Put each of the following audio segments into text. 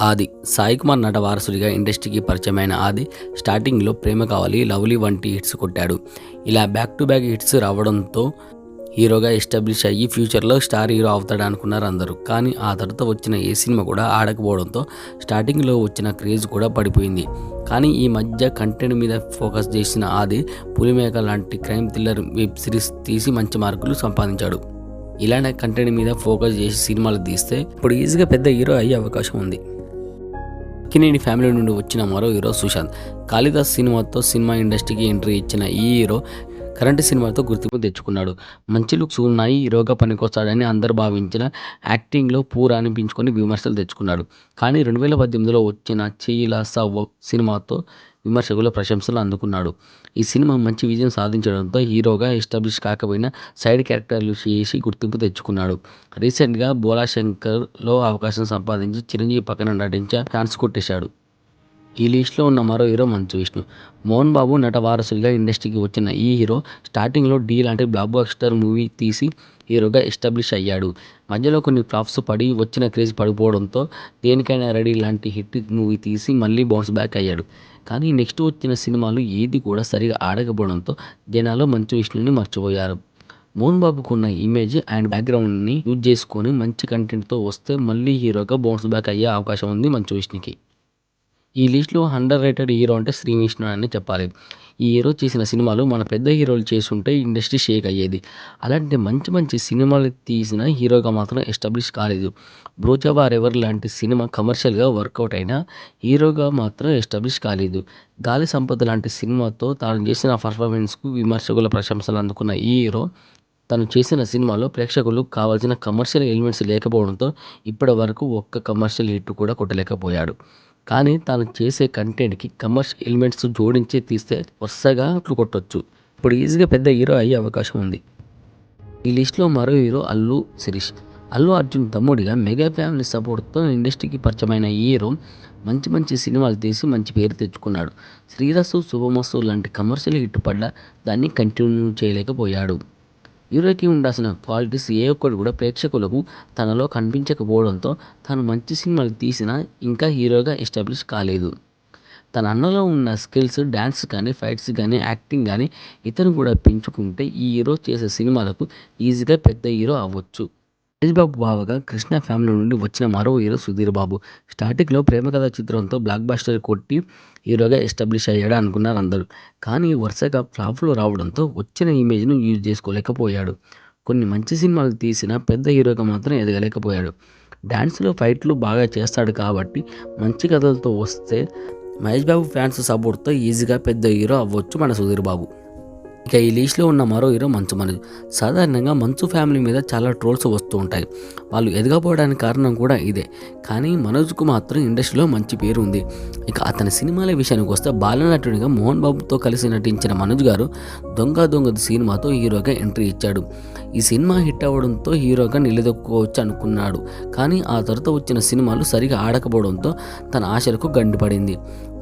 ఆది. సాయి కుమార్ నట వారసుడిగా ఇండస్ట్రీకి పరిచయమైన ఆది స్టార్టింగ్లో ప్రేమ కావాలి లవ్లీ వంటి హిట్స్ కొట్టాడు. ఇలా బ్యాక్ టు బ్యాక్ హిట్స్ రావడంతో హీరోగా ఎస్టాబ్లిష్ అయ్యి ఫ్యూచర్లో స్టార్ హీరో అవుతాడు అనుకున్నారు అందరూ. కానీ ఆ తర్వాత వచ్చిన ఏ సినిమా కూడా ఆడకపోవడంతో స్టార్టింగ్లో వచ్చిన క్రేజ్ కూడా పడిపోయింది. కానీ ఈ మధ్య కంటెంట్ మీద ఫోకస్ చేసిన ఆది పులిమేక లాంటి క్రైమ్ థ్రిల్లర్ వెబ్ సిరీస్ తీసి మంచి మార్కులు సంపాదించాడు. ఇలానే కంటెంట్ మీద ఫోకస్ చేసి సినిమాలు తీస్తే ఇప్పుడు ఈజీగా పెద్ద హీరో అయ్యే అవకాశం ఉంది. అక్కినేని ఫ్యామిలీ నుండి వచ్చిన మరో హీరో సుశాంత్. కాళిదాస్ సినిమాతో సినిమా ఇండస్ట్రీకి ఎంట్రీ ఇచ్చిన ఈ హీరో కరెంట్ సినిమాతో గుర్తింపు తెచ్చుకున్నాడు. మంచి లుక్స్ ఉన్నాయి హీరోగా పనికొస్తాడని అందరు భావించిన యాక్టింగ్లో పూర్ అనిపించుకొని విమర్శలు తెచ్చుకున్నాడు. కానీ రెండు వేల పద్దెనిమిదిలో వచ్చిన చీలాస సినిమాతో విమర్శకుల ప్రశంసలు అందుకున్నాడు. ఈ సినిమా మంచి విజయం సాధించడంతో హీరోగా ఎస్టాబ్లిష్ కాకపోయినా సైడ్ క్యారెక్టర్లు చేసి గుర్తింపు తెచ్చుకున్నాడు. రీసెంట్గా బోలాశంకర్లో అవకాశం సంపాదించి చిరంజీవి పక్కన నటించే ఛాన్స్ కొట్టేశాడు. ఈ లిస్ట్లో ఉన్న మరో హీరో మంచు విష్ణు. మోహన్ బాబు నట వారసుడిగా ఇండస్ట్రీకి వచ్చిన ఈ హీరో స్టార్టింగ్లో డీ లాంటి బ్లాక్ బస్టర్ మూవీ తీసి హీరోగా ఎస్టాబ్లిష్ అయ్యాడు. మధ్యలో కొన్ని ఫ్లాప్స్ పడి వచ్చిన క్రేజ్ పడిపోవడంతో దేనికైనా రెడీ లాంటి హిట్ మూవీ తీసి మళ్ళీ బౌన్స్ బ్యాక్ అయ్యాడు. కానీ నెక్స్ట్ వచ్చిన సినిమాలు ఏది కూడా సరిగా ఆడకపోవడంతో జనాలు మంచు విష్ణుని మర్చిపోయారు. మోహన్ బాబుకు ఉన్న ఇమేజ్ అండ్ బ్యాక్గ్రౌండ్ని యూజ్ చేసుకొని మంచి కంటెంట్తో వస్తే మళ్ళీ హీరోగా బౌన్స్ బ్యాక్ అయ్యే అవకాశం ఉంది మంచు విష్ణుకి. ఈ లిస్ట్లో అండర్ రేటెడ్ హీరో అంటే శ్రీ విష్ణు అని చెప్పాలి. ఈ హీరో చేసిన సినిమాలు మన పెద్ద హీరోలు చేస్తుంటే ఇండస్ట్రీ షేక్ అయ్యేది. అలాంటి మంచి మంచి సినిమాలు తీసిన హీరోగా మాత్రం ఎస్టాబ్లిష్ కాలేదు. బ్రోచవార్ ఎవర్ లాంటి సినిమా కమర్షియల్గా వర్కౌట్ అయినా హీరోగా మాత్రం ఎస్టాబ్లిష్ కాలేదు. గాలి సంపద లాంటి సినిమాతో తాను చేసిన పర్ఫార్మెన్స్కు విమర్శకుల ప్రశంసలు అందుకున్న ఈ హీరో తను చేసిన సినిమాలో ప్రేక్షకులు కావాల్సిన కమర్షియల్ ఎలిమెంట్స్ లేకపోవడంతో ఇప్పటి వరకు ఒక్క కమర్షియల్ హిట్ కూడా కొట్టలేకపోయాడు. కానీ తాను చేసే కంటెంట్కి కమర్షియల్ ఎలిమెంట్స్ జోడించి తీస్తే వరుసగా కొట్టొచ్చు. ఇప్పుడు ఈజీగా పెద్ద హీరో అయ్యే అవకాశం ఉంది. ఈ లిస్ట్లో మరో హీరో అల్లు శిరీష్. అల్లు అర్జున్ తమ్ముడిగా మెగా ఫ్యామిలీ సపోర్ట్తో ఇండస్ట్రీకి పరిచయమైన ఈ హీరో మంచి మంచి సినిమాలు తీసి మంచి పేరు తెచ్చుకున్నాడు. శ్రీరసు శుభమస్సు లాంటి కమర్షియల్ హిట్ పడ్డ దాన్ని కంటిన్యూ చేయలేకపోయాడు. హీరోకి ఉండాల్సిన క్వాలిటీస్ ఏ ఒక్కటి కూడా ప్రేక్షకులకు తనలో కనిపించకపోవడంతో తను మంచి సినిమాలు తీసినా ఇంకా హీరోగా ఎస్టాబ్లిష్ కాలేదు. తన అన్నలో ఉన్న స్కిల్స్ డ్యాన్స్ కానీ ఫైట్స్ కానీ యాక్టింగ్ కానీ ఇతను కూడా పెంచుకుంటే ఈ హీరో చేసే సినిమాలకు ఈజీగా పెద్ద హీరో అవ్వచ్చు. మహేష్ బాబు బావగా కృష్ణ ఫ్యామిలీ నుండి వచ్చిన మరో హీరో సుధీర్ బాబు. స్టార్టింగ్లో ప్రేమ కథ చిత్రంతో బ్లాక్ బాస్టర్ కొట్టి హీరోగా ఎస్టాబ్లిష్ అయ్యాడు అనుకున్నారు అందరూ. కానీ వరుసగా ఫ్లాప్లు రావడంతో వచ్చిన ఇమేజ్ను యూజ్ చేసుకోలేకపోయాడు. కొన్ని మంచి సినిమాలు తీసిన పెద్ద హీరోగా మాత్రం ఎదగలేకపోయాడు. డ్యాన్స్లో ఫైట్లు బాగా చేస్తాడు కాబట్టి మంచి కథలతో వస్తే మహేష్ బాబు ఫ్యాన్స్ సపోర్ట్తో ఈజీగా పెద్ద హీరో అవ్వచ్చు మన సుధీర్ బాబు. ఇక ఈ లీస్ట్లో ఉన్న మరో హీరో మంచు మనోజ్ సాధారణంగా మంచు ఫ్యామిలీ మీద చాలా ట్రోల్స్ వస్తూ ఉంటాయి. వాళ్ళు ఎదగపోవడానికి కారణం కూడా ఇదే. కానీ మనోజ్కు మాత్రం ఇండస్ట్రీలో మంచి పేరు ఉంది. ఇక అతని సినిమాల విషయానికి వస్తే బాలనటుడిగా మోహన్ బాబుతో కలిసి నటించిన మనోజ్ గారు దొంగ దొంగ సినిమాతో హీరోగా ఎంట్రీ ఇచ్చాడు. ఈ సినిమా హిట్ అవ్వడంతో హీరోగా నిలదొక్కోవచ్చు అనుకున్నాడు. కానీ ఆ తర్వాత వచ్చిన సినిమాలు సరిగా ఆడకపోవడంతో తన ఆశలకు గండిపడింది.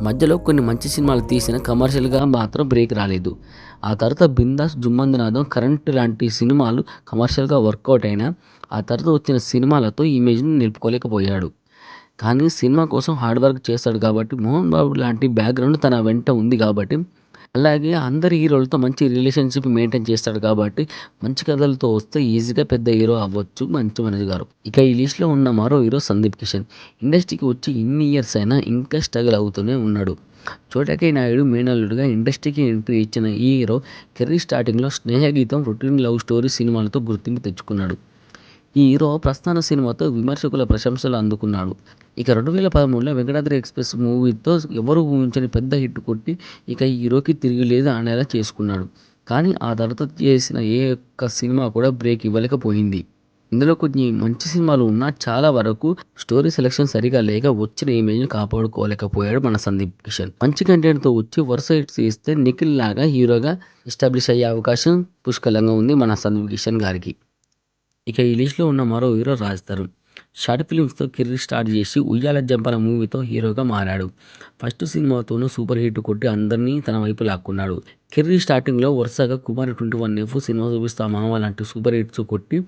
మధ్యలో కొన్ని మంచి సినిమాలు తీసిన కమర్షియల్గా మాత్రం బ్రేక్ రాలేదు. ఆ తర్వాత బిందాస్ జుమ్మందునాథం కరెంట్ లాంటి సినిమాలు కమర్షియల్గా వర్కౌట్ అయినా ఆ తర్వాత వచ్చిన సినిమాలతో ఇమేజ్ని నిలుపుకోలేకపోయాడు. కానీ సినిమా కోసం హార్డ్ వర్క్ చేస్తాడు కాబట్టి మోహన్ బాబు లాంటి బ్యాక్గ్రౌండ్ తన వెంట ఉంది కాబట్టి అలాగే అందరి హీరోలతో మంచి రిలేషన్షిప్ మెయింటైన్ చేస్తాడు కాబట్టి మంచి కథలతో వస్తే ఈజీగా పెద్ద హీరో అవ్వచ్చు మంచు మనోజ్ గారు. ఇక ఈ లిస్ట్లో ఉన్న మరో హీరో సందీప్ కిషన్. ఇండస్ట్రీకి వచ్చి ఇన్ని ఇయర్స్ అయినా ఇంకా స్ట్రగుల్ అవుతూనే ఉన్నాడు. చోటకే నాయుడు మేనల్లుడుగా ఇండస్ట్రీకి ఎంట్రీ ఇచ్చిన ఈ హీరో కెరీర్ స్టార్టింగ్లో స్నేహగీతం రొటీన్ లవ్ స్టోరీ సినిమాలతో గుర్తింపు తెచ్చుకున్నాడు. ఈ హీరో ప్రస్థాన సినిమాతో విమర్శకుల ప్రశంసలు అందుకున్నాడు. ఇక రెండు వేల పదమూడులో వెంకటాద్రి ఎక్స్ప్రెస్ మూవీతో ఎవరు ఊహించని పెద్ద హిట్ కొట్టి ఇక ఈ హీరోకి తిరిగిలేదు అనేలా చేసుకున్నాడు. కానీ ఆ తర్వాత చేసిన ఏ ఒక్క సినిమా కూడా బ్రేక్ ఇవ్వలేకపోయింది. ఇందులో కొన్ని మంచి సినిమాలు ఉన్నా చాలా వరకు స్టోరీ సెలెక్షన్ సరిగా లేక వచ్చిన ఇమేజ్ని కాపాడుకోలేకపోయాడు మన సందీప్ కిషన్. మంచి కంటెంట్తో వచ్చి వరుస హిట్స్ ఇస్తే నిఖిల్ లాగా హీరోగా ఎస్టాబ్లిష్ అయ్యే అవకాశం పుష్కలంగా ఉంది మన సందీప్ కిషన్ గారికి. ఇక ఈ లిస్టులో ఉన్న మరో హీరో రాజ్ తరుణ్. షార్ట్ ఫిలిమ్స్తో కెరీర్ స్టార్ట్ చేసి ఉయ్యాల జంపల మూవీతో హీరోగా మారాడు. ఫస్ట్ సినిమాతోనూ సూపర్ హిట్ కొట్టి అందరినీ తన వైపు లాక్కున్నాడు. కెరీర్ స్టార్టింగ్లో వరుసగా Kumar twenty one F cinema Chupistha Mava లాంటి సూపర్ హిట్స్ కొట్టి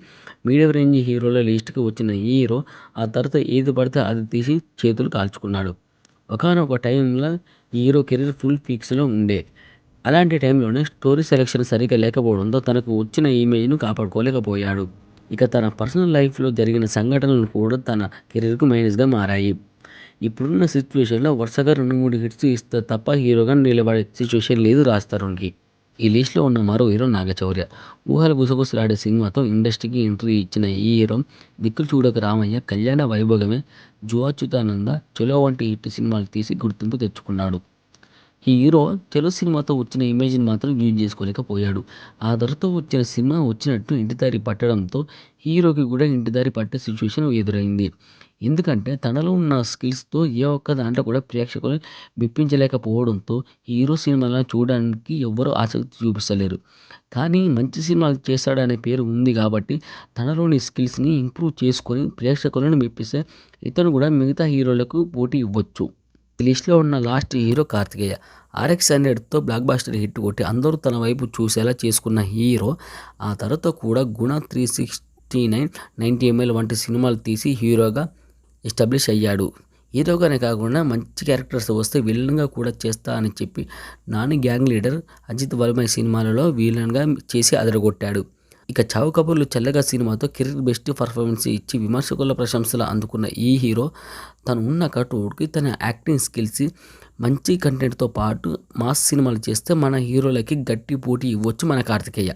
మీడియం రేంజ్ హీరోల లిస్టుకి వచ్చిన ఈ హీరో ఆ తర్వాత ఏది పడితే అది తీసి చేతులు కాల్చుకున్నాడు. ఒకనొక టైంలో ఈ హీరో కెరీర్ ఫుల్ పీక్స్లో ఉండే. అలాంటి టైంలోనే స్టోరీ సెలెక్షన్ సరిగ్గా లేకపోవడంతో తనకు వచ్చిన ఇమేజ్ను కాపాడుకోలేకపోయాడు. ఇక తన పర్సనల్ లైఫ్లో జరిగిన సంఘటనలు కూడా తన కెరీర్కు మైనస్గా మారాయి. ఇప్పుడున్న సిచ్యువేషన్లో వరుసగా రెండు మూడు హిట్స్ ఇస్తే తప్ప హీరోగా నిలబడే సిచ్యువేషన్ లేదు రాజ్ తరుణ్కి. ఈ లిస్ట్లో ఉన్న మరో హీరో నాగచౌర్య. ఊహలు గుసగుసలాడే సినిమాతో ఇండస్ట్రీకి ఎంట్రీ ఇచ్చిన ఈ హీరో దిక్కులు చూడక రామయ్య కళ్యాణ వైభోగమే జువాచ్యుతానంద చొలో వంటి హిట్ సినిమాలు తీసి గుర్తింపు తెచ్చుకున్నాడు. హీరో చలో సినిమాతో వచ్చిన ఇమేజ్ని మాత్రం యూజ్ చేసుకోలేకపోయాడు. ఆ ధరతో వచ్చిన సినిమా వచ్చినట్టు ఇంటిదారి పట్టడంతో హీరోకి కూడా ఇంటిదారి పట్టే సిచ్యువేషన్ ఎదురైంది. ఎందుకంటే తనలో ఉన్న స్కిల్స్తో ఏ ఒక్క దాంట్లో కూడా ప్రేక్షకులు మెప్పించలేకపోవడంతో హీరో సినిమాలను చూడడానికి ఎవ్వరూ ఆసక్తి చూపిస్తలేరు. కానీ మంచి సినిమాలు చేస్తాడనే పేరు ఉంది కాబట్టి తనలోని స్కిల్స్ని ఇంప్రూవ్ చేసుకొని ప్రేక్షకులను మెప్పిస్తే ఇతను కూడా మిగతా హీరోలకు పోటీ ఇవ్వచ్చు. లిస్ట్లో ఉన్న లాస్ట్ హీరో కార్తికేయ. ఆర్ఎక్స్ హండ్రెడ్తో బ్లాక్ బాస్టర్ హిట్ కొట్టి అందరూ తన వైపు చూసేలా చేసుకున్న హీరో ఆ తర్వాత కూడా Guna three sixty nine ninety ML వంటి సినిమాలు తీసి హీరోగా ఎస్టాబ్లిష్ అయ్యాడు. హీరోగానే కాకుండా మంచి క్యారెక్టర్స్ వస్తే విలన్గా కూడా చేస్తా అని చెప్పి నాని గ్యాంగ్ లీడర్ అజిత్ వర్మ సినిమాలలో విలన్గా చేసి అదరగొట్టాడు. ఇక చావు కబుర్లు చల్లగా సినిమాతో కెరీర్ బెస్ట్ పర్ఫార్మెన్స్ ఇచ్చి విమర్శకుల ప్రశంసలు అందుకున్న ఈ హీరో తను ఉన్న కటౌట్కి తన యాక్టింగ్ స్కిల్స్ మంచి కంటెంట్తో పాటు మాస్ సినిమాలు చేస్తే మన హీరోలకి గట్టి పోటీ ఇవ్వచ్చు మన కార్తికేయ.